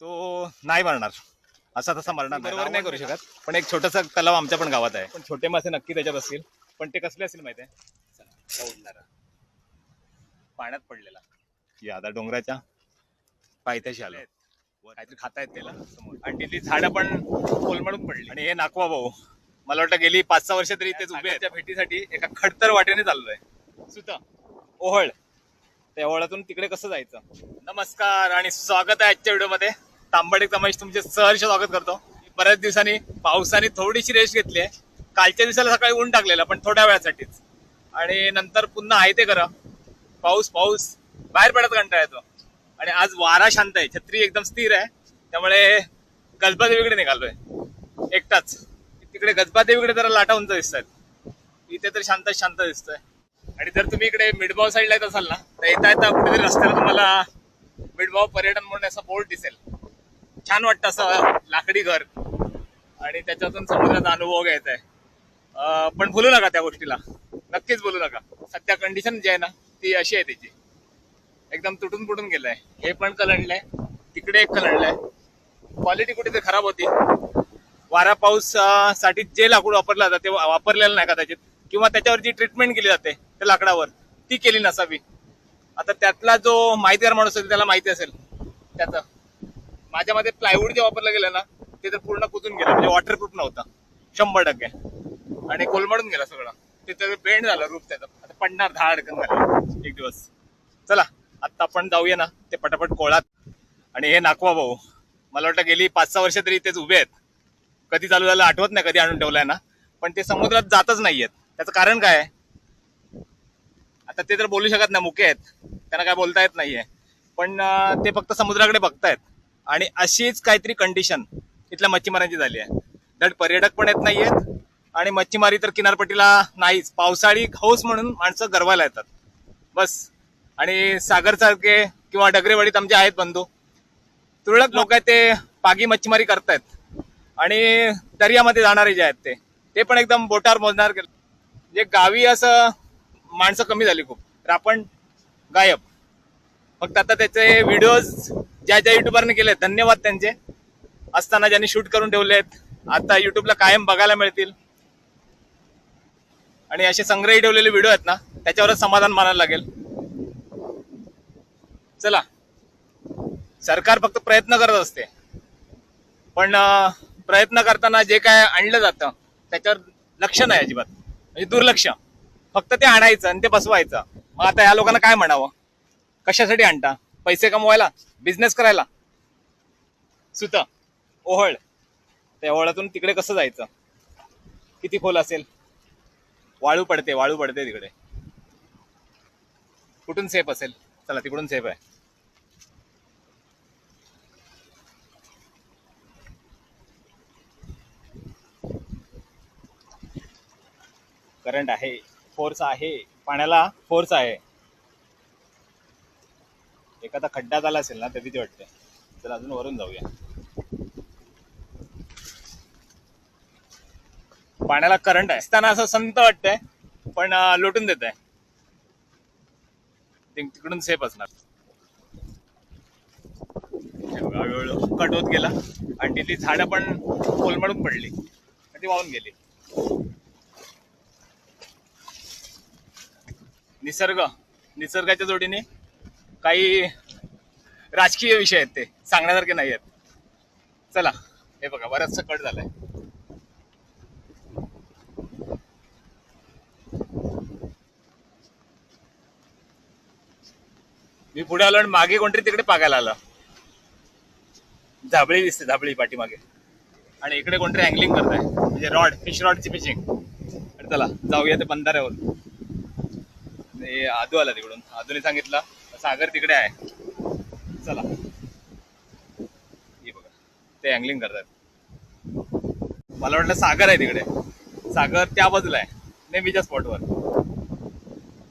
तो नाही मरणार. असा तसा मरणार बरोबर नाही करू शकत. पण एक छोटासा तलाव आमच्या पण गावात आहे. पण छोटे मासे नक्की त्याच्यात असतील. पण ते कसले असतील माहिती आहे? चला. पाण्यात पडलेला. या आता डोंगराच्या पायथ्याशी आलो. काहीतरी खातायत त्याला. समोर. आणि तिथली झाडं पण कोलमडून पडली. आणि हे नाकवा भाऊ. मला वाटतं गेली पाच सहा वर्ष तरी इथेच उभे त्या भेटीसाठी एका खडतर वाटेने चाललोय. सुता. ओहळ. त्या ओहळातून तिकडे कसं जायचं? नमस्कार आणि स्वागत आहे आजच्या व्हिडिओमध्ये. तांबडे तमाश तुमचे सहर्ष स्वागत करतो. बऱ्याच दिवसांनी पावसाने थोडीशी रेस्ट घेतली आहे. कालच्या दिवसाला सकाळी ऊन टाकलेलं पण थोड्या वेळासाठीच. आणि नंतर पुन्हा आहे ते करा पाऊस पाऊस. बाहेर पडत कंटाळा येतो. आणि आज वारा शांत आहे. छत्री एकदम स्थिर आहे. त्यामुळे गजबादेवीकडे निघालोय. एकटाच. तिकडे गजबादेवीकडे जरा लाटा उंच दिसत आहेत इथे तर शांत शांत दिसतंय. आणि जर तुम्ही इकडे मिडबाव साईडला येत असाल ना तर येता येता कुठेतरी रस्त्याला तुम्हाला मिडबाव पर्यटन म्हणून असा बोर्ड दिसेल. छान वाटतं असं लाकडी घर. आणि त्याच्यातून समुद्राचा अनुभव घ्यायचा आहे. पण बोलू नका त्या गोष्टीला. नक्कीच बोलू नका. सध्या कंडिशन जी आहे ना ती अशी आहे त्याची. एकदम तुटून फुटून गेलंय. हे पण कलंडलंय तिकडे एक कलंडलंय. क्वालिटी कुठे ते खराब होती. वारा पाऊससाठी जे लाकूड वापरलं जातं ते वापरलेलं नाही कदाचित. किंवा त्याच्यावर जी ट्रीटमेंट केली जाते त्या लाकडावर ती केली नसावी. आता त्यातला जो माहितीगार माणूस असेल त्याला माहिती असेल. त्याचं. माझ्या मध्ये प्लायवूड जे वापरलं गेलं ना ते तर पूर्ण कुजून गेलं म्हणजे वॉटरप्रूफ नव्हता. शंभर टक्के. आणि कोलमडून गेला सगळं. ते त्याचं बेंड झालं रूप त्याचं. आता पडणार दहा अडकण झालं. एक दिवस. चला आता आपण जाऊया ना ते पटापट कोळात. आणि हे नाकवा भाऊ. मला वाटतं गेली पाच सहा वर्ष तरी इथेच उभे आहेत. कधी चालू झालं आठवत नाही कधी आणून ठेवलंय ना. पण ते समुद्रात जातच नाहीयेत. त्याचं कारण काय? आता ते तर बोलू शकत नाही मुके आहेत. त्यांना काय बोलता येत नाहीये. पण ते फक्त समुद्राकडे बघतायत. आणि अशीच काहीतरी कंडिशन इथल्या मच्छीमारांची झाली आहे. दट पर्यटक पण येत नाहीयेत आणि मच्छीमारी तर किनारपट्टीला नाहीच. पावसाळी हौस म्हणून माणसं गरवायला येतात. बस. आणि सागरसारखे किंवा डगरेवाडीत आमचे आहेत बंधू. तुरळक लोक आहेत ते पागी मच्छीमारी करतायत. आणि दर्यामध्ये जाणारे जे आहेत ते ते पण एकदम बोटावर मोजणार जे गावी असं माणसं कमी झाली खूप. रापण गायब. फक्त आता त्याचे व्हिडिओज ज्या ज्या युट्यूबरने केले धन्यवाद त्यांचे. असताना ज्यांनी शूट करून ठेवलेत आता युट्यूबला कायम बघायला मिळतील. आणि असे संग्रही ठेवलेले व्हिडिओ आहेत ना त्याच्यावरच समाधान मानायला लागेल. चला. सरकार फक्त प्रयत्न करत असते. पण प्रयत्न करताना जे काय आणलं जातं त्याच्यावर लक्ष नाही अजिबात. म्हणजे दुर्लक्ष. फक्त ते आणायचं आणि ते बसवायचं. मग आता ह्या लोकांना काय म्हणावं? कशासाठी आणता? पैसे कमवायला बिझनेस करायला. सुत ओहळ. त्या ओहळातून तिकडे कसं जायचं? किती खोल असेल? वाळू पडते वाळू पडते तिकडे. कुठून सेफ असेल? चला तिकडून सेफ आहे. करंट आहे फोर्स आहे पाण्याला फोर्स आहे. एखादा खड्डा झाला असेल ना तर भीती वाटते. चला अजून वरून जाऊया. पाण्याला करंट आहे. असताना असं संत वाटतंय पण लोटून देत आहे तिकडून सेफ असणार. हळूहळू कट होत गेला. आणि तिथली झाडं पण कोलमडून पडली. आणि ती वाहून गेली. निसर्ग. निसर्गाच्या जोडीने काही राजकीय विषय आहेत ते सांगण्यासारखे नाही आहेत. चला हे बघा बराचसा कट झालाय. मी पुढे आलो आणि मागे कोणतरी तिकडे पागायला आलं. झाबळी दिसते झाबळी पाठीमागे. आणि इकडे कोणतरी अँगलिंग करत आहे म्हणजे रॉड फिश रॉडची फिशिंग आणि चला जाऊया ते बंधाऱ्यावर. ते आदू आला तिकडून. आदूने सांगितलं सागर तिकडे आहे. चला. हे बघा. ते अँगलिंग करतात. मला वाटलं सागर आहे तिकडे. सागर त्या बाजूला आहे. नेहमीच्या स्पॉटवर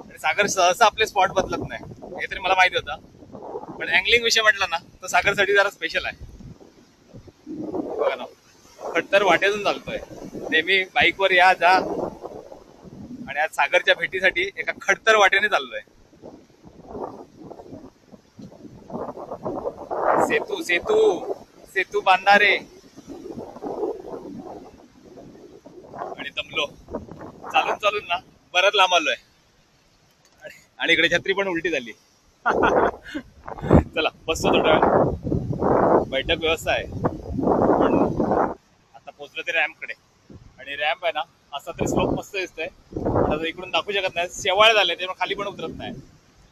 आणि सागर सहसा आपले स्पॉट बदलत नाही. हे तरी मला माहिती होतं. पण अँगलिंग विषय म्हटलं ना तर सागरसाठी जरा स्पेशल आहे. बघा ना. खट्टर वाटेतून चालतोय. नेहमी बाईकवर या जा. आणि आज सागरच्या भेटीसाठी एका खडतर वाटेने चाललोय. सेतू सेतू सेतू बांधारे आणि दमलो. चालून चालून ना बरंच लांब आलोय. आणि- इकडे छत्री पण उलटी झाली. चला बसतो थोडा वेळ बैठक व्यवस्था आहे. पण आता पोचलं ते रॅम्पकडे. आणि रॅम्प आहे ना असा तरी स्लोप मस्त दिसतोय. आता इकडून दाखवू शकत नाही. शेवाळ झाले त्यामुळे खाली पण उतरत नाही.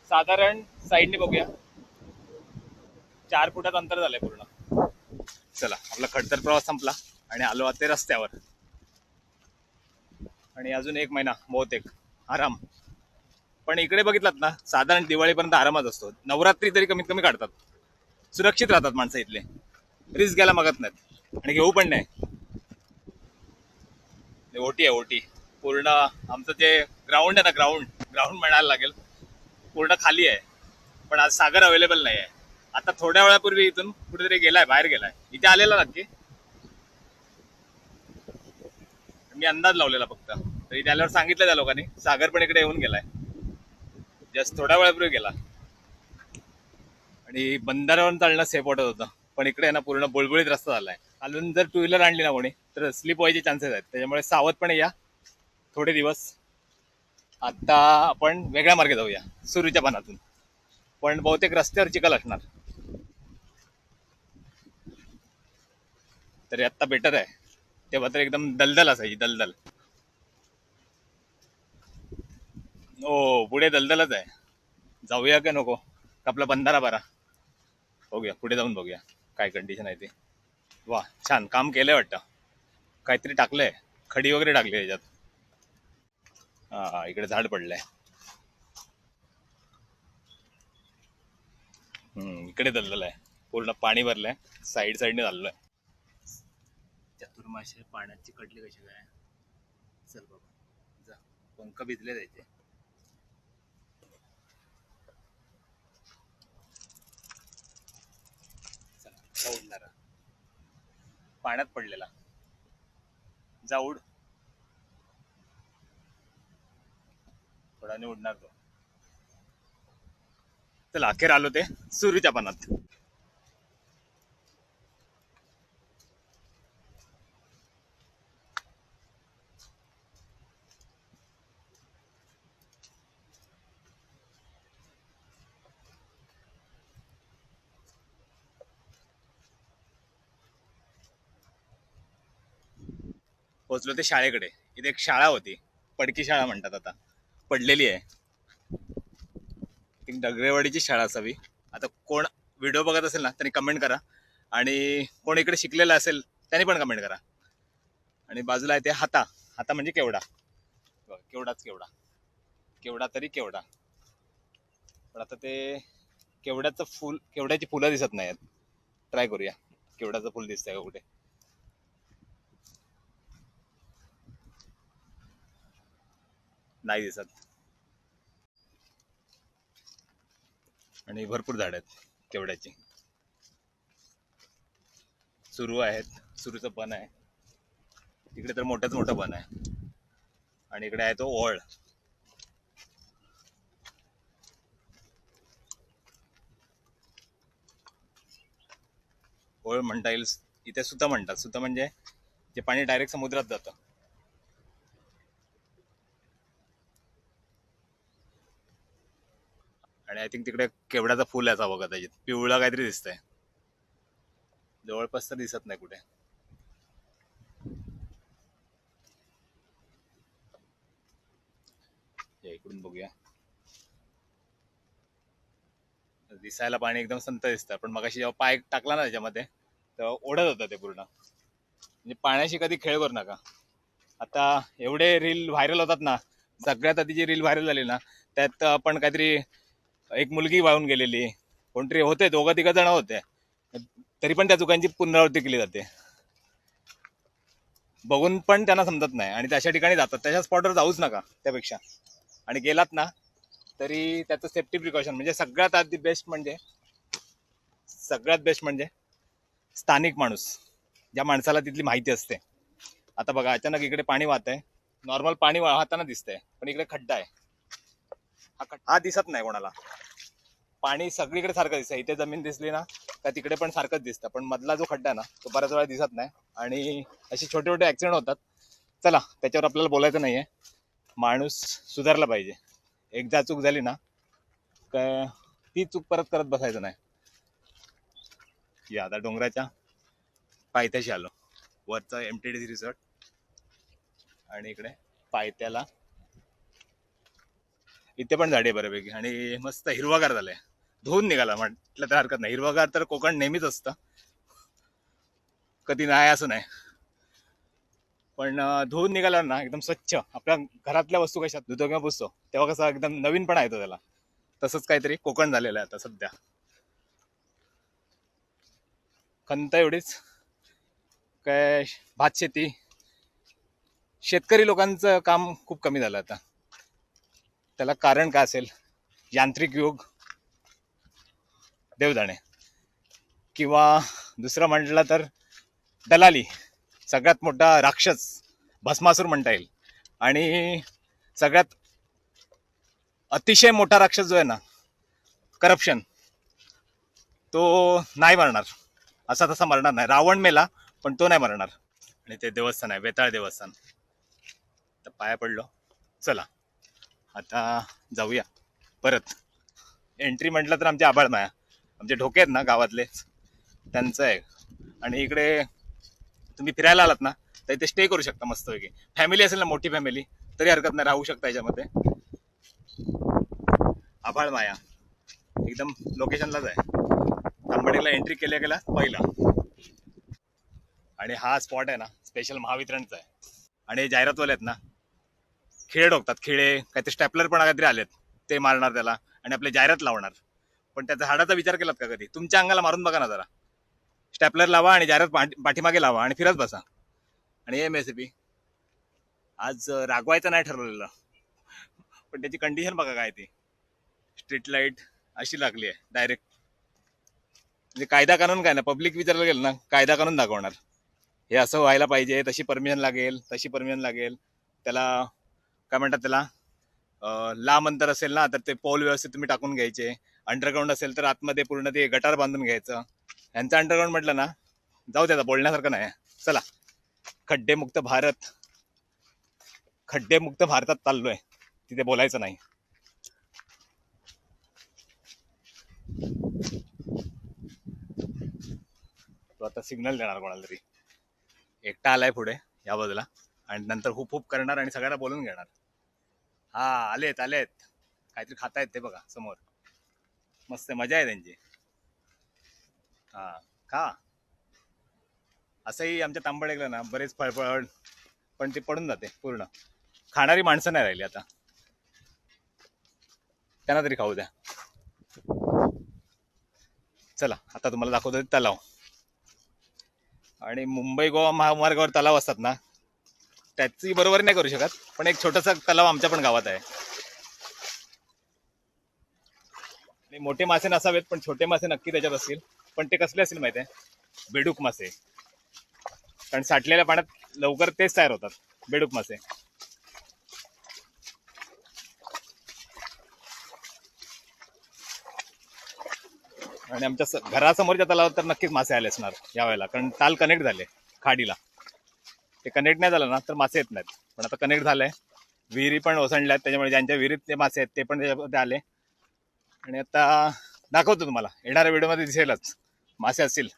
साधारण साईडने बघूया. चार फुटात अंतर झालंय पूर्ण. चला आपला खडतर प्रवास संपला आणि आलो आते रस्त्यावर. आणि अजून एक महिना बहुतेक. आराम. पण इकडे बघितलात ना साधारण दिवाळीपर्यंत आरामच असतो. नवरात्री तरी कमीत कमी काढतात. सुरक्षित राहतात माणसं इथले. रिस्क घ्यायला मागत नाहीत. आणि घेऊ पण नाही. ओटी आहे ओटी. पूर्ण आमचं जे ग्राउंड आहे ना ग्राउंड ग्राउंड म्हणायला लागेल पूर्ण खाली आहे. पण आज सागर अवेलेबल नाही आहे आता थोड्या वेळापूर्वी इथून कुठेतरी गेलाय बाहेर गेलाय. इथे आलेला नक्की. मी अंदाज लावलेला फक्त. तर इथे आल्यावर सांगितलं त्या लोकांनी सागर पण इकडे येऊन गेलाय. जस्ट थोड्या वेळापूर्वी गेला. आणि बंधाऱ्यावर चालणं सेफ वाटत होतं. पण इकडे आहे ना पूर्ण बुळबुळीत रस्ता झालाय. अजून जर टू व्हीलर आणली ना कोणी तर स्लिप व्हायचे चान्सेस आहेत. त्याच्यामुळे सावधपणे या. थोडे दिवस. आता आपण वेगळ्या मार्गे जाऊया. सुरूच्या पानातून. पण बहुतेक रस्त्यावर चिखल असणार. तरी आत्ता बेटर आहे. तेव्हा तर एकदम दलदल असायची दलदल. हो पुढे दलदलच आहे. जाऊया का नको? आपला बंधारा बरा बघूया पुढे जाऊन बघूया काय कंडिशन आहे ते. वा छान. काम केलंय वाटतं. काहीतरी टाकलंय. खडी वगैरे टाकली याच्यात. हा हा, इकडे झाड पडलंय. हम्म इकडे दलदल आहे. पूर्ण पाणी भरलंय. साईड साईडने चाललोय चतुर्माशे पाण्यात चिकटली कशी काय? चल बाबा जा. पंख भिजले त्याचे. चला पाण्यात पडलेला. जा उड. थोड्याने उडणार तो. चला अखेर आलो ते. सुरूच्या पानात. पोहोचलो ते शाळेकडे. इथे एक शाळा होती. पडकी शाळा म्हणतात आता. पडलेली आहे. ती डगरेवाडीची शाळा असावी. आता कोण व्हिडिओ बघत असेल ना त्यांनी कमेंट करा. आणि कोण इकडे शिकलेलं असेल त्यांनी पण कमेंट करा. आणि बाजूला आहे ते हाता. हाता म्हणजे केवडा. केवडाच केवडा. केवडा तरी केवडा. पण आता ते केवड्याचं फुल केवड्याची फुलं दिसत नाही आहेत ट्राय करूया. केवड्याचं फुल दिसतंय का कुठे? नाही दिसत. आणि भरपूर झाड आहेत केवड्याची सुरू आहेत. सुरूचं पण आहे. इकडे तर मोठंच मोठं पण आहे. आणि इकडे आहे तो ओळ. ओळ म्हणता येईल इथे सुद्धा म्हणतात. सुद्धा म्हणजे जे पाणी डायरेक्ट समुद्रात जातं. आणि आय थिंक तिकडे केवड्याचं फुल याचा बघा त्याच्यात. पिवळा काहीतरी दिसतंय. जवळपास तर दिसत नाही कुठे. इकडून बघूया. दिसायला पाणी एकदम संत दिसतं पण मगाशी जेव्हा पाय टाकला ना त्याच्यामध्ये तेव्हा ओढत होतं ते पूर्ण. म्हणजे पाण्याशी कधी खेळ करू नका. आता एवढे रील व्हायरल होतात ना सगळ्यात आधी जी रील व्हायरल झाली ना त्यात आपण काहीतरी एक मुलगी वाहून गेलेली कोणतरी होते दोघं तिघं जण होते. तरी पण त्या चुकांची पुनरावृत्ती केली जाते. बघून पण त्यांना समजत नाही. आणि तशा ठिकाणी जातात. तशा स्पॉटवर जाऊच नका त्यापेक्षा. आणि गेलात ना तरी त्याचं सेफ्टी प्रिकॉशन म्हणजे सगळ्यात आधी बेस्ट म्हणजे सगळ्यात बेस्ट म्हणजे स्थानिक माणूस. ज्या माणसाला तिथली माहिती असते. आता बघा अचानक इकडे पाणी वाहत आहे नॉर्मल पाणी वाहताना दिसतंय. पण इकडे खड्डा आहे. हा दिसत नाही कोणाला. पाणी सगळीकडे सारखं दिसतं इथे जमीन दिसली ना का तिकडे पण सारखंच दिसतं. पण मधला जो खड्डा ना तो बऱ्याच वेळा दिसत नाही. आणि असे छोटे छोटे ऍक्सिडेंट होतात. चला त्याच्यावर आपल्याला बोलायचं नाहीये. माणूस सुधारला पाहिजे. एकदा चूक झाली ना तर ती चूक परत करत बसायचं नाही. या आता डोंगराच्या पायथ्याशी आलो. वरचा एम टी डी रिसॉर्ट आणि इकडे पायथ्याला इथे पण झाडे बऱ्यापैकी. आणि मस्त हिरवागार झालंय. धुवून निघाला. म्हटलं तर हरकत नाही. हिरवागार तर कोकण नेहमीच असतं. कधी नाही असं नाही. पण धुवून निघाला ना एकदम स्वच्छ. आपल्या घरातल्या वस्तू कशा धुतो किंवा पुसतो. तेव्हा कसं एकदम नवीन पण येतो त्याला. तसंच काहीतरी कोकण झालेलं आहे आता सध्या. खंत एवढीच. काय भात शेती शेतकरी लोकांचं काम खूप कमी झालं आता. त्याला कारण काय असेल? यांत्रिक युग देवदाणे. किंवा दुसरं म्हटलं तर दलाली सगळ्यात मोठा राक्षस भस्मासूर म्हणता येईल. आणि सगळ्यात अतिशय मोठा राक्षस जो आहे ना करप्शन तो नाही मरणार. असा तसा मरणार नाही. रावण मेला पण तो नाही मरणार. आणि ते देवस्थान आहे वेताळ देवस्थान. तर पाया पडलो. चला. आता जाऊया. परत. एंट्री म्हटलं तर आमचे आभाळ माया. आमचे ढोके आहेत ना गावातले त्यांचं आहे. आणि इकडे तुम्ही फिरायला आलात ना तर इथे स्टे करू शकता मस्तपैकी. फॅमिली असेल ना मोठी फॅमिली तरी हरकत नाही राहू शकता याच्यामध्ये. आभाळ माया. एकदम लोकेशनलाच आहे. तांबडेला एंट्री केल्या गेला पहिला. आणि हा स्पॉट आहे ना स्पेशल महावितरणचा आहे. आणि हे जाहिरातवाले आहेत ना खिळे डोकतात खिळे काहीतरी स्टॅपलर पण काहीतरी आलेत ते मारणार त्याला आणि आपले जाहिरात लावणार. पण त्याचा हाडाचा विचार केलात का कधी? तुमच्या अंगाला मारून बघा ना जरा. स्टॅपलर लावा आणि जाहिरात पाठी- पाठीमागे लावा आणि फिरत बसा. आणि एम एस पी आज रागवायचं नाही ठरवलेलं. पण त्याची कंडिशन बघा काय ती. स्ट्रीट लाइट अशी लागली आहे डायरेक्ट म्हणजे कायदा कानून काय ना पब्लिक विचारायला गेलं ना कायदा कानून दाखवणार. हे असं व्हायला पाहिजे तशी परमिशन लागेल तशी परमिशन लागेल. त्याला काय म्हणतात त्याला? लांब अंतर असेल ना तर ते पोल व्यवस्थित तुम्ही टाकून घ्यायचे. अंडरग्राऊंड असेल तर आतमध्ये पूर्ण ते गटार बांधून घ्यायचं. यांचं अंडरग्राऊंड म्हटलं ना जाऊ त्याचा बोलण्यासारखं नाही. चला. खड्डेमुक्त भारत. खड्डेमुक्त भारतात चाललोय. तिथे बोलायचं नाही. तो आता सिग्नल देणार कोणाला तरी. एकटा आलाय पुढे या बाजूला. आणि नंतर हुप हुप करणार आणि सगळ्यांना बोलून घेणार. हा आलेत आलेत. काहीतरी खातायत ते बघा समोर. मस्त मजा आहे त्यांची. हा खा. असंही आमच्या तांबडेला ना बरेच फळफळ पण ते पडून जाते पूर्ण. खाणारी माणसं नाही राहिली आता. त्यांना तरी खाऊ द्या. चला आता तुम्हाला दाखवतो तलाव. आणि मुंबई गोवा महामार्गावर तलाव असतात ना त्याची बरोबर नाही करू शकत पण एक छोटासा तलाव आमच्या पण गावात आहे. मोठे मासे नसावेत पण छोटे मासे नक्की त्याच्यात असतील. पण ते कसले असतील माहिती आहे? बेडूक मासे. कारण साठलेल्या पाण्यात लवकर तेच तयार होतात बेडूक मासे. आणि आमच्या घरासमोरच्या तलावात तर नक्कीच मासे आले असणार यावेळेला कारण ताल कनेक्ट झाले खाडीला. ते कनेक्ट नाही झालं ना तर मासे येत नाहीत. पण आता कनेक्ट झालंय. विहिरी पण ओसंडल्या आहेत त्याच्यामुळे ज्यांच्या विहिरीत ते मासे आहेत ते पण त्याच्यामध्ये आले. आणि आता दाखवतो तुम्हाला. येणाऱ्या व्हिडिओमध्ये दिसेलच. मासे असतील.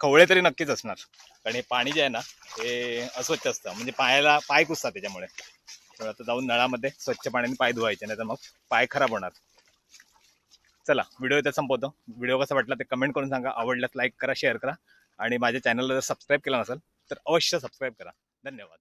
खवळे तरी नक्कीच असणार. कारण हे पाणी जे आहे ना हे अस्वच्छ असतं. म्हणजे पायाला पाय कुसतात त्याच्यामुळे. तर आता जाऊन नळामध्ये स्वच्छ पाण्याने पाय धुवायचे नाही तर मग पाय खराब होणार. चला व्हिडिओ इथे संपवतो. व्हिडिओ कसा वाटला ते कमेंट करून सांगा. आवडल्यास लाईक करा शेअर करा. आणि माझ्या चॅनलला जर सबस्क्राईब केला नसेल तर अवश्य सबस्क्राईब करा. धन्यवाद.